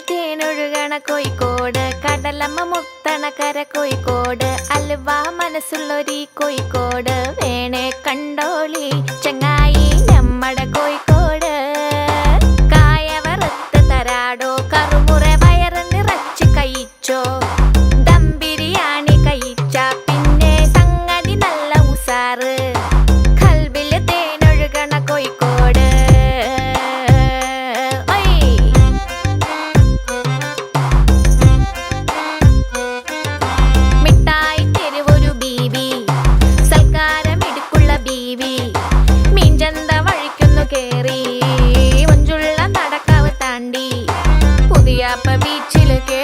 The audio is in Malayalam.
തേനൊഴുകണ കോഴിക്കോട് കടലമ്മ മുത്തണ കര കോഴിക്കോട് അലുവ മനസ്സുള്ളൊരീ കോഴിക്കോട്. വേണേ കോഴിക്കോട് అపవి చిలకే